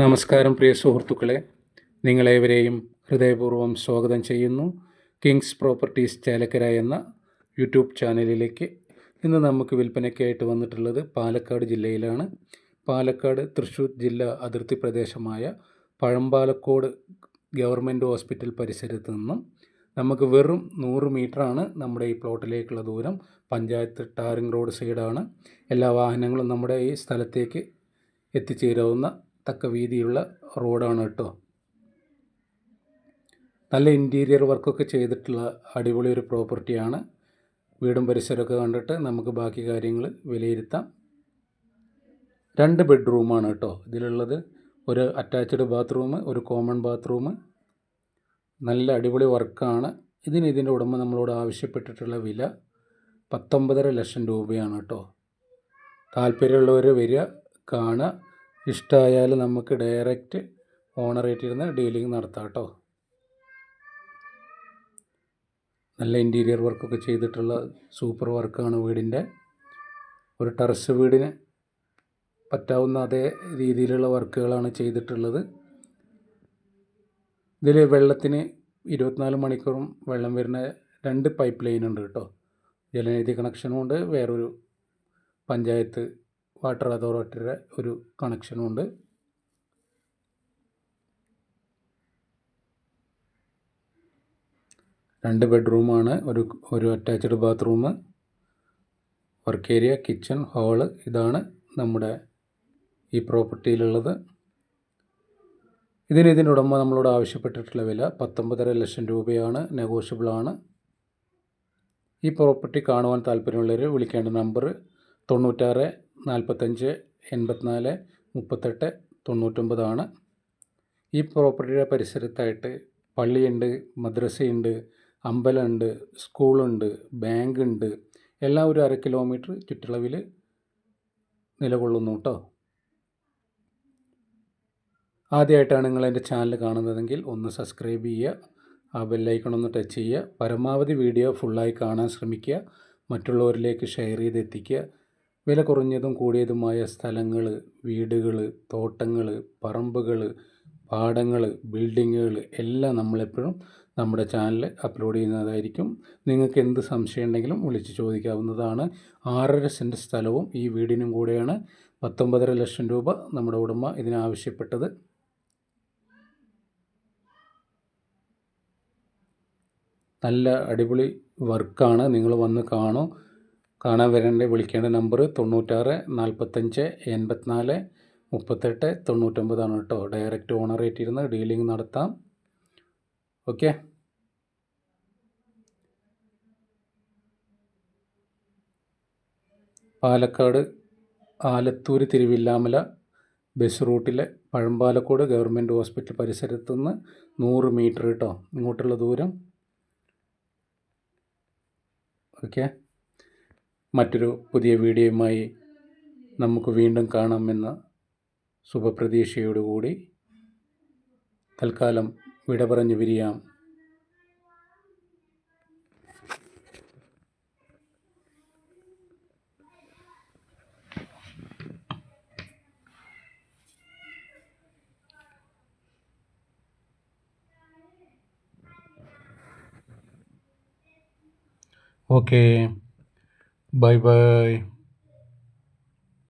നമസ്കാരം പ്രിയ സുഹൃത്തുക്കളെ. നിങ്ങളേവരെയും ഹൃദയപൂർവം സ്വാഗതം ചെയ്യുന്നു. കിങ്സ് പ്രോപ്പർട്ടീസ് ചേലക്കര എന്ന യൂട്യൂബ് ചാനലിലേക്ക് ഇന്ന് നമുക്ക് വിൽപ്പനയ്ക്കായിട്ട് വന്നിട്ടുള്ളത് പാലക്കാട് ജില്ലയിലാണ്. പാലക്കാട് തൃശ്ശൂർ ജില്ലാ അതിർത്തി പ്രദേശമായ പഴമ്പാലക്കോട് ഗവൺമെന്റ് ഹോസ്പിറ്റൽ പരിസരത്ത് നിന്നും നമുക്ക് വെറും നൂറ് മീറ്ററാണ് നമ്മുടെ ഈ പ്ലോട്ടിലേക്കുള്ള ദൂരം. പഞ്ചായത്ത് ടാറിംഗ് റോഡ് സൈഡാണ്. എല്ലാ വാഹനങ്ങളും നമ്മുടെ ഈ സ്ഥലത്തേക്ക് എത്തിച്ചേരാവുന്ന തക്ക വീതിയുള്ള റോഡാണ് കേട്ടോ. നല്ല ഇന്റീരിയർ വർക്കൊക്കെ ചെയ്തിട്ടുള്ള അടിപൊളി ഒരു പ്രോപ്പർട്ടിയാണ് വീടും പരിസരമൊക്കെ കണ്ടിട്ട് നമുക്ക് ബാക്കി കാര്യങ്ങൾ വിലയിരുത്താം. രണ്ട് ബെഡ്റൂമാണ് കേട്ടോ. ഇതിലുള്ളത് ഒരു അറ്റാച്ച്ഡ് ബാത്റൂം ഒരു കോമൺ ബാത്റൂം നല്ല അടിപൊളി വർക്കാണ് ഇതിന് ഇതിന്റെ ഉടമ നമ്മളോട് ആവശ്യപ്പെട്ടിട്ടുള്ള വില പത്തൊമ്പതര ലക്ഷം രൂപയാണ് കേട്ടോ. താല്പര്യമുള്ളവർ വരിക കാണുക. ഇഷ്ടമായാൽ നമുക്ക് ഡയറക്റ്റ് ഓണറേറ്റിരുന്ന് ഡീലിംഗ് നടത്താം കേട്ടോ നല്ല ഇന്റീരിയർ വർക്കൊക്കെ ചെയ്തിട്ടുള്ള സൂപ്പർ വർക്കാണ് വീടിന്റെ. ഒരു ടെറസ് വീടിന് പറ്റാവുന്ന അതേ രീതിയിലുള്ള വർക്കുകളാണ് ചെയ്തിട്ടുള്ളത്. ഇതിൽ വെള്ളത്തിന് ഇരുപത്തിനാല് മണിക്കൂറും വെള്ളം വരുന്ന രണ്ട് പൈപ്പ് ലൈൻ ഉണ്ട് കേട്ടോ ജലനിധി കണക്ഷനും ഉണ്ട് വേറൊരു പഞ്ചായത്ത് വാട്ടർ അതോറിറ്റിയുടെ ഒരു കണക്ഷനും ഉണ്ട്. രണ്ട് ബെഡ്റൂമാണ് ഒരു ഒരു attached bathroom work area kitchen hall ഇതാണ് നമ്മുടെ ഈ പ്രോപ്പർട്ടിയിലുള്ളത് ഇതിന് ഇതിന്റെ ഉടമ നമ്മളോട് ആവശ്യപ്പെട്ടിട്ടുള്ള വില പത്തൊമ്പതര ലക്ഷം രൂപയാണ്. നെഗോഷ്യബിളാണ് ഈ പ്രോപ്പർട്ടി കാണുവാൻ താല്പര്യമുള്ളവർ വിളിക്കേണ്ട നമ്പർ തൊണ്ണൂറ്റാറ് നാൽപ്പത്തഞ്ച് എൺപത്തിനാല് മുപ്പത്തെട്ട് തൊണ്ണൂറ്റൊമ്പതാണ് ഈ പ്രോപ്പർട്ടിയുടെ പരിസരത്തായിട്ട് പള്ളിയുണ്ട് മദ്രസയുണ്ട് അമ്പലമുണ്ട് സ്കൂളുണ്ട് ബാങ്കുണ്ട്. എല്ലാം ഒരു അര കിലോമീറ്റർ ചുറ്റളവിൽ നിലകൊള്ളുന്നു കേട്ടോ. ആദ്യമായിട്ടാണ് നിങ്ങൾ എന്റെ ചാനൽ കാണുന്നതെങ്കിൽ ഒന്ന് സബ്സ്ക്രൈബ് ചെയ്യുക ആ ബെല്ലൈക്കൺ ഒന്ന് ടച്ച് ചെയ്യുക പരമാവധി വീഡിയോ ഫുള്ളായി കാണാൻ ശ്രമിക്കുക മറ്റുള്ളവരിലേക്ക് ഷെയർ ചെയ്ത് എത്തിക്കുക വില കുറഞ്ഞതും കൂടിയതുമായ സ്ഥലങ്ങൾ വീടുകൾ തോട്ടങ്ങൾ പറമ്പുകൾ പാടങ്ങൾ ബിൽഡിങ്ങുകൾ എല്ലാം നമ്മളെപ്പോഴും നമ്മുടെ ചാനൽ അപ്ലോഡ് ചെയ്യുന്നതായിരിക്കും. നിങ്ങൾക്ക് എന്ത് സംശയം ഉണ്ടെങ്കിലും വിളിച്ച് ചോദിക്കാവുന്നതാണ്. ആറര സെന്റ് സ്ഥലവും ഈ വീടിനും കൂടെയാണ്. പത്തൊമ്പതര ലക്ഷം രൂപ നമ്മുടെ ഉടമ ഇതിനാവശ്യപ്പെട്ടത്. നല്ല അടിപൊളി വർക്കാണ്. നിങ്ങൾ വന്ന് കാണൂ. കാണാൻ വരേണ്ട വിളിക്കേണ്ട നമ്പർ തൊണ്ണൂറ്റാറ് നാൽപ്പത്തഞ്ച് എൺപത്തിനാല് മുപ്പത്തെട്ട് തൊണ്ണൂറ്റൊമ്പതാണ് കേട്ടോ. ഡയറക്റ്റ് ഓണറേറ്റ് ഇരുന്ന് ഡീലിംഗ് നടത്താം. ഓക്കെ പാലക്കാട് ആലത്തൂർ തിരുവില്ലാമല ബസ് റൂട്ടിലെ പഴമ്പാലക്കോട് ഗവൺമെന്റ് ഹോസ്പിറ്റൽ പരിസരത്തു നിന്ന് നൂറ് മീറ്റർ കേട്ടോ. ഇങ്ങോട്ടുള്ള ദൂരം. ഓക്കെ മറ്റൊരു പുതിയ വീഡിയോയുമായി നമുക്ക് വീണ്ടും കാണാമെന്ന ശുഭപ്രതീക്ഷയോടുകൂടി തൽക്കാലം വിട പറഞ്ഞു പിരിയാം ഓക്കെ. Bye bye.